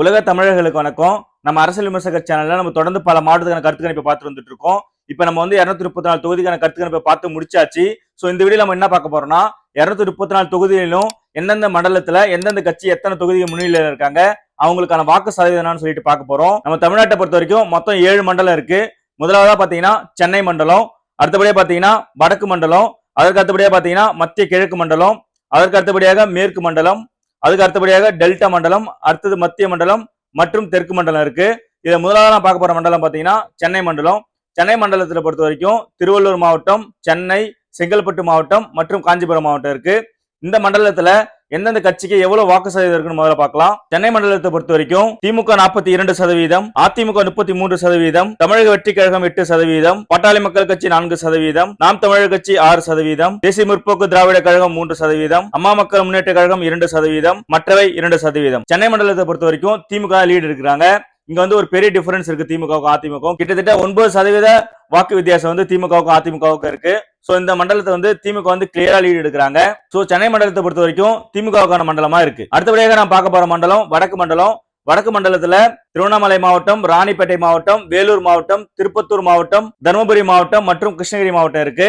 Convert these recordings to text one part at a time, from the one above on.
உலக தமிழர்களுக்கு வணக்கம். நம்ம அரசியல் விமர்சகர் சேனல்ல நம்ம தொடர்ந்து பல மாவட்டத்துக்கான கருத்து கணிப்பை பார்த்து வந்துட்டு இருக்கோம். இப்போ நம்ம வந்து இருநூத்தி முப்பத்தி நாலு தொகுதிக்கான கருத்து கணிப்பை பார்த்து முடிச்சாச்சு. ஸோ இந்த வீடியோ நம்ம என்ன பார்க்க போறோம்னா இருநூத்தி முப்பத்தி நாலு தொகுதியிலும் எந்தெந்த மண்டலத்துல எந்தெந்த கட்சி எத்தனை தொகுதி முன்னிலையில இருக்காங்க அவங்களுக்கான வாக்கு சதவீதம்னு சொல்லிட்டு பார்க்க போறோம். நம்ம தமிழ்நாட்டை பொறுத்த வரைக்கும் மொத்தம் ஏழு மண்டலம் இருக்கு. முதலாவதா பாத்தீங்கன்னா சென்னை மண்டலம். அடுத்தபடியா பாத்தீங்கன்னா வடக்கு மண்டலம். அதற்கு அடுத்தபடியா பாத்தீங்கன்னா மத்திய கிழக்கு மண்டலம். அதற்கு அடுத்தபடியாக மேற்கு மண்டலம். அதுக்கு அடுத்தபடியாக டெல்டா மண்டலம் அடுத்தது மத்திய மண்டலம் மற்றும் தெற்கு மண்டலம் இருக்கு. இதை முதலாக நான் பார்க்க போற மண்டலம் பார்த்தீங்கன்னா சென்னை மண்டலம். சென்னை மண்டலத்தில் பொறுத்த வரைக்கும் திருவள்ளூர் மாவட்டம் சென்னை செங்கல்பட்டு மாவட்டம் மற்றும் காஞ்சிபுரம் மாவட்டம் இருக்கு. இந்த மண்டலத்தில் எந்தெந்த கட்சிக்கு எவ்வளவு வாக்கு சதவீதம் இருக்குன்னு முதல்ல பார்க்கலாம். சென்னை மண்டலத்தை பொறுத்த வரைக்கும் திமுக நாற்பத்தி இரண்டு சதவீதம் அதிமுக முப்பத்தி மூன்று சதவீதம் தமிழக வெற்றி கழகம் எட்டு சதவீதம் பட்டாளி மக்கள் கட்சி நான்கு சதவீதம் நாம் தமிழர் கட்சி ஆறு சதவீதம் தேசிய முற்போக்கு திராவிட கழகம் மூன்று சதவீதம் அம்மா மக்கள் முன்னேற்ற கழகம் இரண்டு சதவீதம் மற்றவை இரண்டு சதவீதம். சென்னை மண்டலத்தை பொறுத்த வரைக்கும் திமுக லீடு இருக்கிறாங்க. இங்க வந்து ஒரு பெரிய டிஃபரன்ஸ் இருக்கு திமுகவுக்கும் அதிமுகவும் கிட்டத்தட்ட ஒன்பது சதவீத வாக்கு வித்தியாசம் வந்து திமுகவுக்கும் அதிமுகவுக்கும் இருக்கு. ஸோ இந்த மண்டலத்தை வந்து திமுக வந்து கிளியரா லீடு எடுக்கிறாங்க. ஸோ சென்னை மண்டலத்தை பொறுத்த வரைக்கும் திமுகவுக்கான மண்டலமா இருக்கு. அடுத்தபடியாக நான் பார்க்க போற மண்டலம் வடக்கு மண்டலம். வடக்கு மண்டலத்துல திருவண்ணாமலை மாவட்டம் ராணிப்பேட்டை மாவட்டம் வேலூர் மாவட்டம் திருப்பத்தூர் மாவட்டம் தருமபுரி மாவட்டம் மற்றும் கிருஷ்ணகிரி மாவட்டம் இருக்கு.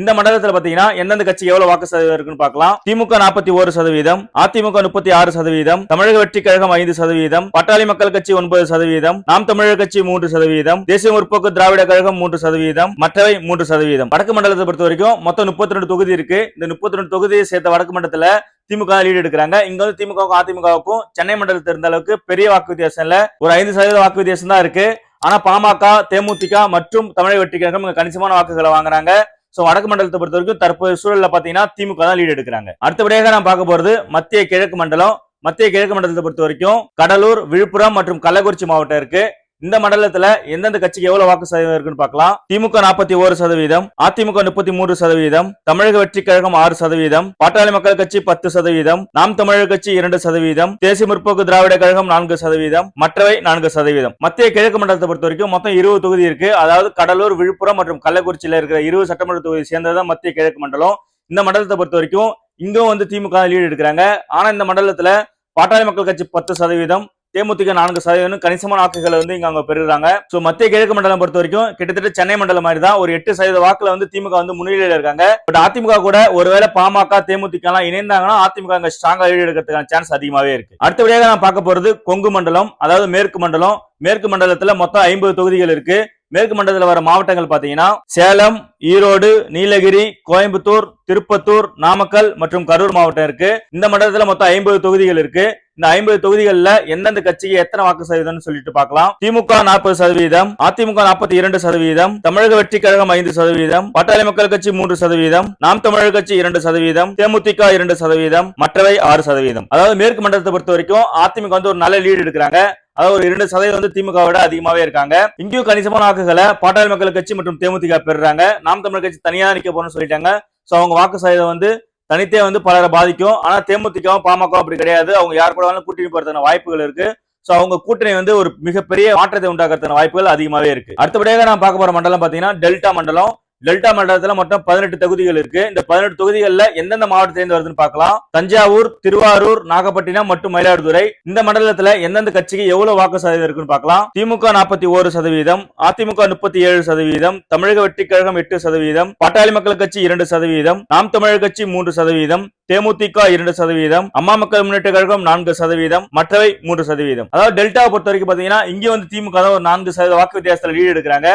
இந்த மண்டலத்துல பாத்தீங்கன்னா எந்தெந்த கட்சி எவ்வளவு வாக்கு சதவீதம் இருக்குன்னு பார்க்கலாம். திமுக நாற்பத்தி ஒரு சதவீதம் அதிமுக முப்பத்தி ஆறு சதவீதம் தமிழக வெற்றி கழகம் ஐந்து சதவீதம் பட்டாளி மக்கள் கட்சி ஒன்பது சதவீதம் நாம் தமிழர் கட்சி மூன்று சதவீதம் தேசிய முற்போக்கு திராவிட கழகம் மூன்று சதவீதம் மற்றவை மூன்று சதவீதம். வடக்கு மண்டலத்தை பொறுத்த வரைக்கும் மொத்தம் முப்பத்தி ரெண்டு தொகுதி இருக்கு. இந்த முப்பத்தி ரெண்டு தொகுதியை சேர்த்த வடக்கு மண்டலத்துல திமுக லீடு எடுக்கிறாங்க. இங்க வந்து திமுகவுக்கும் அதிமுகவுக்கும் சென்னை மண்டலத்தில் இருந்த அளவுக்கு பெரிய வாக்கு வித்தியாசம் இல்ல. ஒரு ஐந்து சதவீத வாக்கு வித்தியாசம் தான் இருக்கு. ஆனா பாமக தேமுதிக மற்றும் தமிழக வெற்றி கழகம் கணிசமான வாக்குகளை வாங்குறாங்க. சோ வடக்கு மண்டலத்தை பொறுத்த வரைக்கும் தற்போது சூழலில் பாத்தீங்கன்னா திமுக தான் லீடு எடுக்கிறாங்க. அடுத்தபடியாக நான் பார்க்க போறது மத்திய கிழக்கு மண்டலம். மத்திய கிழக்கு மண்டலத்தை பொறுத்த வரைக்கும் கடலூர் விழுப்புரம் மற்றும் கள்ளக்குறிச்சி மாவட்டம் இருக்கு. இந்த மண்டலத்துல எந்தெந்த கட்சிக்கு எவ்வளவு வாக்கு சதவீதம் இருக்குன்னு பார்க்கலாம். திமுக நாற்பத்தி ஒரு சதவீதம் அதிமுக முப்பத்தி மூன்று சதவீதம் தமிழக வெற்றி கழகம் ஆறு சதவீதம் பாட்டாளி மக்கள் கட்சி பத்து சதவீதம் நாம் தமிழர் கட்சி இரண்டு சதவீதம் தேசிய முற்போக்கு திராவிட கழகம் நான்கு சதவீதம் மற்றவை நான்கு சதவீதம். மத்திய கிழக்கு மண்டலத்தை பொறுத்த வரைக்கும் மொத்தம் இருபது தொகுதி இருக்கு. அதாவது கடலூர் விழுப்புரம் மற்றும் கள்ளக்குறிச்சியில இருக்கிற இருபது சட்டமன்ற தொகுதி சேர்ந்ததுதான் மத்திய கிழக்கு மண்டலம். இந்த மண்டலத்தை பொறுத்த வரைக்கும் இங்கும் வந்து திமுக லீடு எடுக்கிறாங்க. ஆனா இந்த மண்டலத்துல பாட்டாளி மக்கள் கட்சி பத்து சதவீதம் தேமுதிக நான்கு சதவீதம் கணிசமான வாக்குகளை வந்து இங்க அவங்க பெறுறாங்க. சோ மத்திய கிழக்கு மண்டலம் பொறுத்த வரைக்கும் கிட்டத்தட்ட சென்னை மண்டலம் மாதிரி தான் ஒரு எட்டு சதவீத வாக்குல வந்து திமுக வந்து முன்னிலையில இருக்காங்க. பட் அதிமுக கூட ஒருவேளை பாமக தேமுதிக எல்லாம் இணைந்தாங்கன்னா அதிமுக அங்க ஸ்ட்ராங்கா லீடு எடுக்கிறதுக்கான சான்ஸ் அதிகமாவே இருக்கு. அடுத்தபடியாக நான் பார்க்க போறது கொங்கு மண்டலம் அதாவது மேற்கு மண்டலம். மேற்கு மண்டலத்துல மொத்தம் ஐம்பது தொகுதிகள் இருக்கு. மேற்கு மண்டலத்தில் வர மாவட்டங்கள் பார்த்தீங்கன்னா சேலம் ஈரோடு நீலகிரி கோயம்புத்தூர் திருப்பத்தூர் நாமக்கல் மற்றும் கரூர் மாவட்டம் இருக்கு. இந்த மண்டலத்தில் மொத்தம் ஐம்பது தொகுதிகள் இருக்கு. இந்த ஐம்பது தொகுதிகளில் எந்தெந்த கட்சிக்கு எத்தனை வாக்கு சதவீதம் சொல்லிட்டு பார்க்கலாம். திமுக நாற்பது சதவீதம் அதிமுக நாற்பத்தி இரண்டு சதவீதம் தமிழக வெற்றி கழகம் ஐந்து சதவீதம் பட்டாளி மக்கள் கட்சி மூன்று சதவீதம் நாம் தமிழர் கட்சி இரண்டு சதவீதம் தேமுதிக இரண்டு சதவீதம் மற்றவை ஆறு சதவீதம். அதாவது மேற்கு மண்டலத்தை பொறுத்த வரைக்கும் அதிமுக வந்து ஒரு நல்ல லீடு எடுக்கிறாங்க. அதாவது ஒரு இரண்டு சதவீதம் வந்து திமுக விட அதிகமாவே இருக்காங்க. இங்கேயும் கணிசமான வாக்குகளை பாட்டாளி மக்கள் கட்சி மற்றும் தேமுதிக பெறுறாங்க. நாம் தமிழர் கட்சி தனியா நிக்க போறோம்னு சொல்லிட்டாங்க. சோ அவங்க வாக்கு சதவீதம் வந்து தனித்தே வந்து பலரை பாதிக்கும். ஆனா தேமுதிகவும் பாமகவும் அப்படி கிடையாது. அவங்க யார் கூட வேணாலும் கூட்டணி போறதுக்கான வாய்ப்புகள் இருக்கு. ஸோ அவங்க கூட்டணி வந்து ஒரு மிகப்பெரிய மாற்றத்தை உண்டாக்குறதுக்கான வாய்ப்புகள் அதிகமாகவே இருக்கு. அடுத்தபடியாக நான் பார்க்க போற மண்டலம் பார்த்தீங்கன்னா டெல்டா மண்டலம். டெல்டா மண்டலத்துல மொத்தம் பதினெட்டு தொகுதிகள் இருக்கு. இந்த பதினெட்டு தொகுதிகள்ல எந்தெந்த மாவட்டத்திலிருந்து வருதுன்னு பார்க்கலாம். தஞ்சாவூர் திருவாரூர் நாகப்பட்டினம் மற்றும் மயிலாடுதுறை. இந்த மண்டலத்துல எந்தெந்த கட்சிக்கு எவ்வளவு வாக்கு சதவீதம் இருக்குன்னு பார்க்கலாம். திமுக நாற்பத்தி ஒரு சதவீதம் அதிமுக முப்பத்தி ஏழு சதவீதம் தமிழக வெற்றி கழகம் எட்டு சதவீதம் பாட்டாளி மக்கள் கட்சி இரண்டு சதவீதம் நாம் தமிழர் கட்சி மூன்று சதவீதம் தேமுதிக இரண்டு சதவீதம் அம்மா மக்கள் முன்னேற்ற கழகம் நான்கு சதவீதம் மற்றவை மூன்று சதவீதம். அதாவது டெல்டாவை பொறுத்த வரைக்கும் பாத்தீங்கன்னா இங்க வந்து திமுக தான் ஒரு நான்கு சதவீத வாக்கு வித்தியாசத்துல லீடு எடுக்கிறாங்க.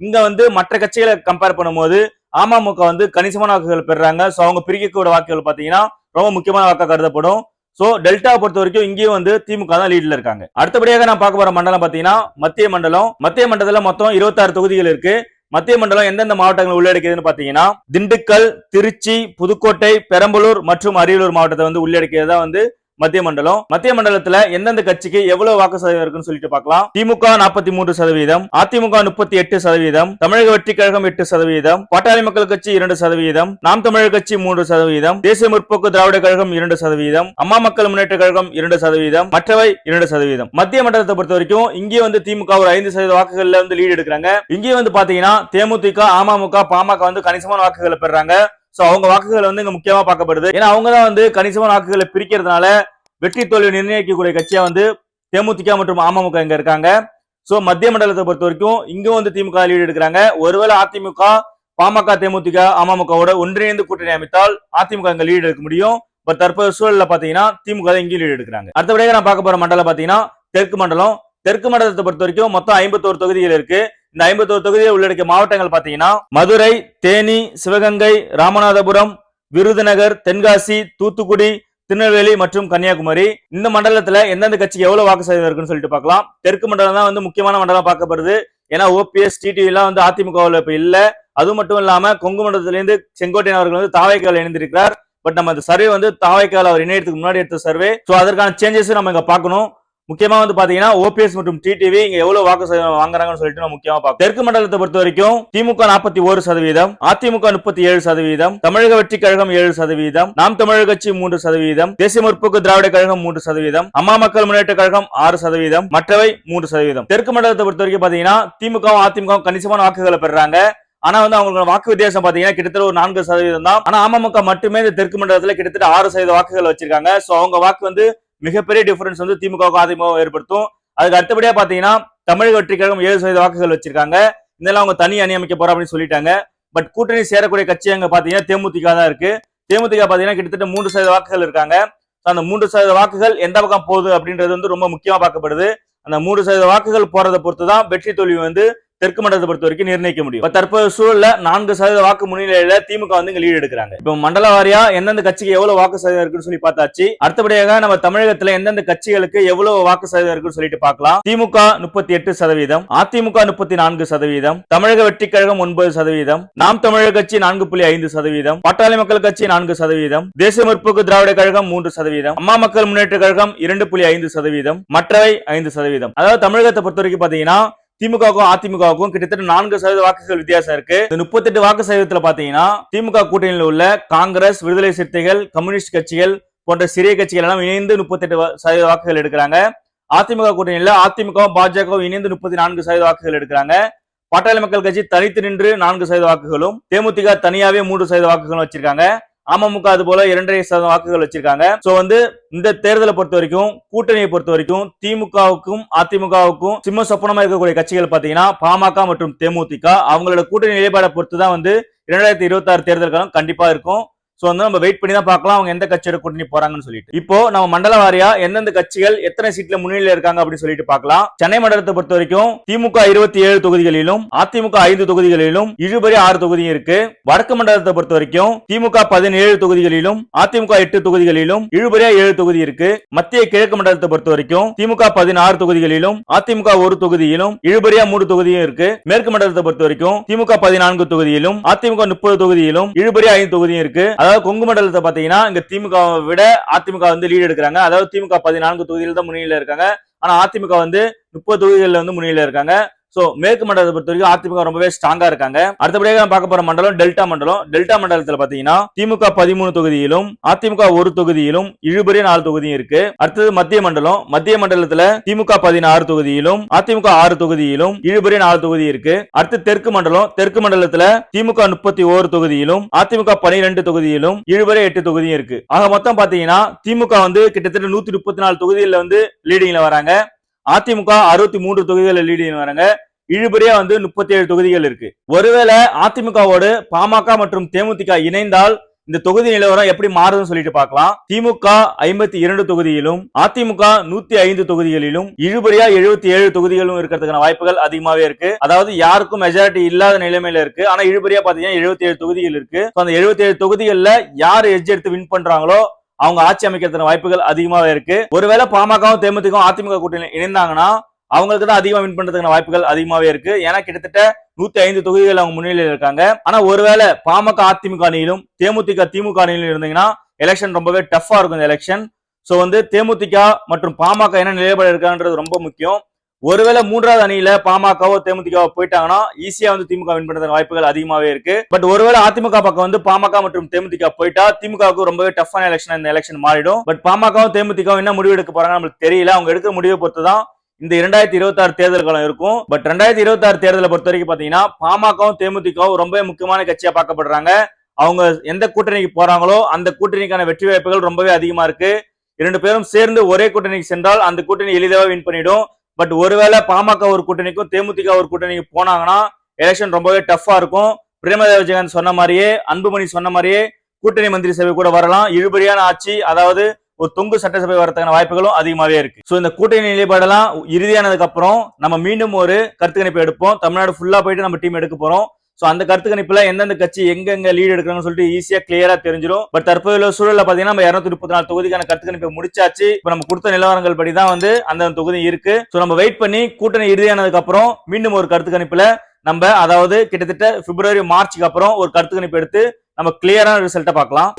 இங்க வந்து மற்ற கட்சிகளை கம்பேர் பண்ணும்போது அமமுக வந்து கணிசமான வாக்குகள் பெறாங்க சோ அவங்க பிரிக்கக்கூட வாக்குகள் பாத்தீங்கன்னா ரொம்ப முக்கியமான வாக்கா கருதப்படும். சோ டெல்டாவை பொறுத்த வரைக்கும் இங்கேயும் வந்து திமுக தான் லீட்ல இருக்காங்க. அடுத்தபடியாக நான் பார்க்க போற மண்டலம் பாத்தீங்கன்னா மத்திய மண்டலம். மத்திய மண்டலத்துல மொத்தம் இருபத்தாறு தொகுதிகள் இருக்கு. மத்திய மண்டலம் எந்தெந்த மாவட்டங்கள் உள்ளடக்கியதுன்னு பாத்தீங்கன்னா திண்டுக்கல் திருச்சி புதுக்கோட்டை பெரம்பலூர் மற்றும் அரியலூர் மாவட்டத்தை வந்து உள்ளடக்கியது தான் வந்து மத்திய மண்டலம். மத்திய மண்டலத்துல எந்தெந்த கட்சிக்கு எவ்வளவு வாக்கு சதவீதம் இருக்குன்னு சொல்லிட்டு பார்க்கலாம். திமுக நாற்பத்தி மூன்று சதவீதம் அதிமுக முப்பத்தி எட்டு சதவீதம் தமிழக வெற்றி கழகம் எட்டு சதவீதம் பாட்டாளி மக்கள் கட்சி இரண்டு சதவீதம் நாம் தமிழர் கட்சி மூன்று சதவீதம் தேசிய முற்போக்கு திராவிட கழகம் இரண்டு சதவீதம் அம்மா மக்கள் முன்னேற்ற கழகம் இரண்டு சதவீதம் மற்றவை இரண்டு சதவீதம். மத்திய மண்டலத்தை பொறுத்த வரைக்கும் இங்கே வந்து திமுக ஒரு ஐந்து சதவீத வாக்குகள்ல வந்து லீடு எடுக்கிறாங்க. இங்கே வந்து பாத்தீங்கன்னா தேமுதிக அமமுக பாமக வந்து கணிசமான வாக்குகளை பெறாங்க சோ அவங்க வாக்குகள் வந்து இங்க முக்கியமா பார்க்கப்படுது. ஏன்னா அவங்க தான் வந்து கணிசமான வாக்குகளை பிரிக்கிறதுனால வெற்றி தோல்வி நிர்ணயிக்கக்கூடிய கட்சியா வந்து தேமுதிக மற்றும் அமமுக இங்க இருக்காங்க. சோ மத்திய மண்டலத்தை பொறுத்த வரைக்கும் இங்கும் வந்து திமுக லீடு எடுக்கிறாங்க. ஒருவேளை அதிமுக பாமக தேமுதிக அமமுகவோட ஒன்றிணைந்து கூட்டணி அமைத்தால் அதிமுக இங்க லீடு எடுக்க முடியும். பட் தற்போது சூழல்ல பாத்தீங்கன்னா திமுக தான் இங்கேயும் லீடு எடுக்கிறாங்க. அடுத்தபடியாக நான் பார்க்க போற மண்டலம் பாத்தீங்கன்னா தெற்கு மண்டலம். தெற்கு மண்டலத்தை பொறுத்த வரைக்கும் மொத்தம் ஐம்பத்தோரு தொகுதிகள் இருக்கு. இந்த ஐம்பத்தோரு தொகுதியை உள்ளடக்கிய மாவட்டங்கள் பாத்தீங்கன்னா மதுரை தேனி சிவகங்கை ராமநாதபுரம் விருதுநகர் தென்காசி தூத்துக்குடி திருநெல்வேலி மற்றும் கன்னியாகுமரி. இந்த மண்டலத்துல எந்தெந்த கட்சிக்கு எவ்வளவு வாக்கு சதவீதம் இருக்குன்னு சொல்லிட்டு பார்க்கலாம். தெற்கு மண்டலம் தான் வந்து முக்கியமான மண்டலம் பார்க்கப்படுது. ஏன்னா ஓபிஎஸ் டிடிவி எல்லாம் வந்து அதிமுகவில் இப்ப இல்ல. அது மட்டும் இல்லாம கொங்கு மண்டலத்திலிருந்து செங்கோட்டையன் அவர்கள் வந்து தாவைக்கால் இணைந்திருக்கிறார். பட் நம்ம இந்த சர்வே வந்து தாவைக்கால் அவர் இணையத்துக்கு முன்னாடி எடுத்த சர்வே. சோ அதற்கான சேஞ்சஸ் நம்ம இங்க பார்க்கணும். முக்கியமா வந்து பாத்தீங்கன்னா ஓபிஎஸ் மற்றும் டிடிவி இங்க எவ்வளவு வாக்கு சதவீதம் வாங்குறாங்கன்னு சொல்லிட்டு நம்ம முக்கியமா பார்க்கணும் தெற்கு மண்டலத்தை பொறுத்த வரைக்கும் திமுக நாற்பத்தி ஒரு சதவீதம் அதிமுக முப்பத்தி ஏழு சதவீதம் தமிழக வெற்றி கழகம் ஏழு சதவீதம் நாம் தமிழர் கட்சி மூன்று சதவீதம் தேசிய முற்போக்கு திராவிட கழகம் மூன்று சதவீதம் அம்மா மக்கள் முன்னேற்ற கழகம் ஆறு சதவீதம் மற்றவை மூன்று சதவீதம். தெற்கு மண்டலத்தை பொறுத்த வரைக்கும் பாத்தீங்கன்னா திமுகவும் அதிமுகவும் கணிசமான வாக்குகளை பெறாங்க ஆனா வந்து அவங்களோட வாக்கு வித்தியாசம் பாத்தீங்கன்னா கிட்டத்தட்ட ஒரு நான்கு சதவீதம் தான். ஆனா அமமுக மட்டுமே இந்த தெற்கு மண்டலத்துல கிட்டத்தட்ட ஆறு சதவீத வாக்குகள் வச்சிருக்காங்க. சோ அவங்க வாக்கு வந்து மிகப்பெரிய டிஃபரன்ஸ் வந்து திமுக அதிமுக ஏற்படுத்தும். அதுக்கு அடுத்தபடியா பாத்தீங்கன்னா தமிழக வெற்றி கழகம் ஏழு சதவீத வாக்குகள் வச்சிருக்காங்க. இதெல்லாம் அவங்க தனி அணி அமைக்க போறோம் அப்படின்னு சொல்லிட்டாங்க. பட் கூட்டணி சேரக்கூடிய கட்சி அங்க பாத்தீங்கன்னா தேமுதிக தான் இருக்கு. தேமுதிக பாத்தீங்கன்னா கிட்டத்தட்ட மூன்று சதவீத வாக்குகள் இருக்காங்க. அந்த மூன்று சதவீத வாக்குகள் எந்த பக்கம் போகுது அப்படின்றது வந்து ரொம்ப முக்கியமா பார்க்கப்படுது. அந்த மூன்று சதவீத வாக்குகள் போறதை பொறுத்து தான் வெற்றி தோல்வி வந்து தெற்கு மண்டலத்தை பொறுத்த வரைக்கும் நிர்ணயிக்க முடியும். இப்ப தற்போது சூழல்ல நான்கு சதவீத வாக்கு முன்னிலையில திமுக வந்து இங்க லீடு எடுக்கிறாங்க. இப்ப மண்டல வாரியா எந்தெந்த கட்சிக்கு எவ்வளவு வாக்கு சதவீதம் இருக்குன்னு சொல்லி பார்த்தாச்சு. அடுத்தபடியாக நம்ம தமிழகத்துல எந்தெந்த கட்சிகளுக்கு எவ்வளவு வாக்கு சதவீதம் இருக்குன்னு சொல்லிட்டு பார்க்கலாம். திமுக முப்பத்தி எட்டு சதவீதம் அதிமுக முப்பத்தி நான்கு சதவீதம் தமிழக வெற்றி கழகம் ஒன்பது சதவீதம் நாம் தமிழக கட்சி நான்கு புள்ளி ஐந்து சதவீதம் பட்டாளி மக்கள் கட்சி நான்கு சதவீதம் தேசிய முற்போக்கு திராவிட கழகம் மூன்று சதவீதம் அம்மா மக்கள் முன்னேற்ற கழகம் இரண்டு புள்ளி ஐந்து சதவீதம் மற்றவை ஐந்து சதவீதம். அதாவது தமிழகத்தை பொறுத்த வரைக்கும் பாத்தீங்கன்னா திமுகவுக்கும் அதிமுகவுக்கும் கிட்டத்தட்ட நான்கு சதவீத வாக்குகள் வித்தியாசம் இருக்கு. இந்த முப்பத்தெட்டு வாக்கு சதவீதத்துல பாத்தீங்கன்னா திமுக கூட்டணியில் உள்ள காங்கிரஸ் விடுதலை சிறுத்தைகள் கம்யூனிஸ்ட் கட்சிகள் போன்ற சிறிய கட்சிகள் எல்லாம் இணைந்து முப்பத்தெட்டு சதவீத வாக்குகள் எடுக்கிறாங்க. அதிமுக கூட்டணியில் அதிமுகவும் பாஜகவும் இணைந்து முப்பத்தி நான்கு சதவீத வாக்குகள் எடுக்கிறாங்க. பாட்டாளி மக்கள் கட்சி தனித்து நின்று நான்கு சதவீத வாக்குகளும் தேமுதிக தனியாவே மூன்று சதவீத வாக்குகளும் வச்சிருக்காங்க. அமமுக அது போல இரண்டரை சதவீதம் வாக்குகள் வச்சிருக்காங்க. சோ வந்து இந்த தேர்தலை பொறுத்த வரைக்கும் கூட்டணியை பொறுத்த வரைக்கும் திமுகவுக்கும் அதிமுகவுக்கும் சிம்ம சொப்பனமா இருக்கக்கூடிய கட்சிகள் பாத்தீங்கன்னா பாமக மற்றும் தேமுதிக. அவங்களோட கூட்டணி நிலைப்பாடை பொறுத்து தான் வந்து இரண்டாயிரத்தி இருபத்தி ஆறு தேர்தல் காலம் கண்டிப்பா இருக்கும். சோ வந்து நம்ம வெயிட் பண்ணி தான் பார்க்கலாம். அவங்க எந்த கட்சியோட கூட்டணி போறாங்கன்னு சொல்லிட்டு. இப்போ நம்ம மண்டல வாரியா எந்தெந்த கட்சிகள் எத்தனை சீட்ல முன்னிலையில் இருக்காங்க அப்படின்னு சொல்லிட்டு பார்க்கலாம். சென்னை மண்டலத்தை பொறுத்த வரைக்கும் திமுக இருபத்தி ஏழு தொகுதிகளிலும் அதிமுக ஐந்து தொகுதிகளிலும் இழுபறி ஆறு தொகுதியும் இருக்கு. வடக்கு மண்டலத்தை பொறுத்த வரைக்கும் திமுக பதினேழு தொகுதிகளிலும் அதிமுக எட்டு தொகுதிகளிலும் இழுபறியா ஏழு தொகுதி இருக்கு. மத்திய கிழக்கு மண்டலத்தை பொறுத்த வரைக்கும் திமுக பதினாறு தொகுதிகளிலும் அதிமுக ஒரு தொகுதியிலும் இழுபறியா மூன்று தொகுதியும் இருக்கு. மேற்கு மண்டலத்தை பொறுத்த வரைக்கும் திமுக பதினான்கு தொகுதியிலும் அதிமுக முப்பது தொகுதியிலும் இழுபறியா ஐந்து தொகுதியும் இருக்கு. அதாவது கொங்கு மண்டலத்தை பாத்தீங்கன்னா இங்க திமுக விட அதிமுக வந்து லீடு எடுக்கிறாங்க. அதாவது திமுக பதினான்கு தொகுதியில் தான் முன்னிலையில இருக்காங்க. ஆனா அதிமுக வந்து முப்பது தொகுதிகளில் வந்து முன்னிலையில இருக்காங்க. சோ மேற்கு மண்டலத்தை பொறுத்த வரைக்கும் அதிமுக ரொம்பவே ஸ்ட்ராங்கா இருக்காங்க. அடுத்தபடியாக நம்ம பார்க்க போற மண்டலம் டெல்டா மண்டலம். டெல்டா மண்டலத்துல பாத்தீங்கன்னா திமுக பதிமூணு தொகுதியிலும் அதிமுக ஒரு தொகுதியிலும் இழுபறிய நாலு தொகுதியும் இருக்கு. அடுத்தது மத்திய மண்டலம். மத்திய மண்டலத்துல திமுக பதினாறு தொகுதியிலும் அதிமுக ஆறு தொகுதியிலும் இழுபறிய நாலு தொகுதி இருக்கு. அடுத்து தெற்கு மண்டலம். தெற்கு மண்டலத்துல திமுக முப்பத்தி ஓரு தொகுதியிலும் அதிமுக பனிரெண்டு தொகுதியிலும் இழுபறி எட்டு தொகுதியும் இருக்கு. ஆக மொத்தம் பாத்தீங்கன்னா திமுக வந்து கிட்டத்தட்ட நூத்தி முப்பத்தி நாலு தொகுதியில வந்து லீடிங்ல வராங்க. அதிமுக அறுபத்தி மூன்று தொகுதிகளில் லீடிங் வராங்க. இழுபறியா வந்து முப்பத்தி ஏழு தொகுதிகள் இருக்கு. ஒருவேளை அதிமுகவோடு பாமக மற்றும் தேமுதிக இணைந்தால் இந்த தொகுதி நிலவரம் எப்படி மாறுதுன்னு சொல்லிட்டு பார்க்கலாம். திமுக ஐம்பத்தி இரண்டு தொகுதியிலும் அதிமுக நூத்தி ஐந்து தொகுதிகளிலும் இழுபறியா எழுபத்தி ஏழு தொகுதிகளும் இருக்கிறதுக்கான வாய்ப்புகள் அதிகமாவே இருக்கு. அதாவது யாருக்கும் மெஜாரிட்டி இல்லாத நிலைமையில இருக்கு. ஆனா இழுபறியா பாத்தீங்கன்னா எழுபத்தி ஏழு தொகுதிகள் இருக்கு. அந்த எழுபத்தி ஏழு தொகுதிகளில் யார் எஜ் எடுத்து வின் பண்றாங்களோ அவங்க ஆட்சி அமைக்கிறதுக்கான வாய்ப்புகள் அதிகமாவே இருக்கு. ஒருவேளை பாமகவும் தேமுதிகவும் அதிமுக கூட்டணி இணைந்தாங்கன்னா அவங்களுக்கு தான் அதிகமா வின் பண்றதுக்கான வாய்ப்புகள் அதிகமாவே இருக்கு. ஏன்னா கிட்டத்தட்ட நூத்தி ஐந்து தொகுதிகள் அவங்க முன்னிலையில் இருக்காங்க. ஆனா ஒருவேளை பாமக அதிமுக அணியிலும் தேமுதிக திமுக அணியிலும் இருந்தீங்கன்னா எலெக்ஷன் ரொம்பவே டஃபா இருக்கும் இந்த எலெக்ஷன் சோ வந்து தேமுதிக மற்றும் பாமக என்ன நிலைப்பாடு இருக்கான்றது ரொம்ப முக்கியம். ஒருவேளை மூன்றாவது அணியில பாமகவோ தேமுதிகவோ போயிட்டாங்கன்னா ஈஸியா வந்து திமுக வின் பண்றதுக்கு வாய்ப்புகள் அதிகமாவே இருக்கு. பட் ஒருவேளை அதிமுக பக்கம் வந்து பாமக மற்றும் தேமுதிக போயிட்டா திமுகவுக்கு ரொம்பவே டஃப்பான எலெக்ஷன் இந்த எலெக்ஷன் மாறிடும். பட் பாமகவும் தேமுதிகவும் என்ன முடிவு எடுக்க போறாங்க நம்மளுக்கு தெரியல. அவங்க எடுக்கிற முடிவை பொறுத்து தான் இந்த இரண்டாயிரத்தி இருபத்தி ஆறு தேர்தல் காலம் இருக்கும். பட் ரெண்டாயிரத்தி இருபத்தி ஆறு தேர்தலை பொறுத்த வரைக்கும் பாத்தீங்கன்னா பாமகவும் தேமுதிகவும் ரொம்பவே முக்கியமான கட்சியா பார்க்கப்படுறாங்க. அவங்க எந்த கூட்டணிக்கு போறாங்களோ அந்த கூட்டணிக்கான வெற்றி வாய்ப்புகள் ரொம்பவே அதிகமா இருக்கு. இரண்டு பேரும் சேர்ந்து ஒரே கூட்டணிக்கு சென்றால் அந்த கூட்டணி எளிதாக வின் பண்ணிடும். பட் ஒருவேளை பாமக ஒரு கூட்டணிக்கும் தேமுதிக ஒரு கூட்டணிக்கு போனாங்கன்னா எலெக்ஷன் ரொம்பவே டஃபா இருக்கும். பிரேமதேவ ஜெகன் சொன்ன மாதிரியே அன்புமணி சொன்ன மாதிரியே கூட்டணி மந்திரி சபை கூட வரலாம். இழுபறியான ஆட்சி அதாவது ஒரு தொங்கு சட்டசபை வரதுக்கான வாய்ப்புகளும் அதிகமாவே இருக்கு. ஸோ இந்த கூட்டணி நிலைப்பாடெல்லாம் இறுதியானதுக்கு அப்புறம் நம்ம மீண்டும் ஒரு கருத்து கணிப்பு எடுப்போம். தமிழ்நாடு ஃபுல்லா போயிட்டு நம்ம டீம் எடுக்க போறோம். ஸோ அந்த கருத்து கணிப்புல எந்தெந்த கட்சி எங்கெங்க லீடு எடுக்கிறாங்கன்னு சொல்லிட்டு ஈஸியா கிளியரா தெரிஞ்சிடும் பட் தற்போதைய சூழல்ல பாத்தீங்கன்னா நம்ம இரநூத்தி முப்பத்தி நாலு தொகுதிக்கான கருத்து கணிப்பை முடிச்சாச்சு. இப்போ நம்ம கொடுத்த நிலவரங்கள் படி தான் வந்து அந்த தொகுதி இருக்கு. ஸோ நம்ம வெயிட் பண்ணி கூட்டணி இறுதியானதுக்கு அப்புறம் மீண்டும் ஒரு கருத்து கணிப்புல நம்ம அதாவது கிட்டத்தட்ட பிப்ரவரி மார்ச்சுக்கு அப்புறம் ஒரு கருத்து கணிப்பு எடுத்து நம்ம கிளியரான ரிசல்ட்டை பார்க்கலாம்.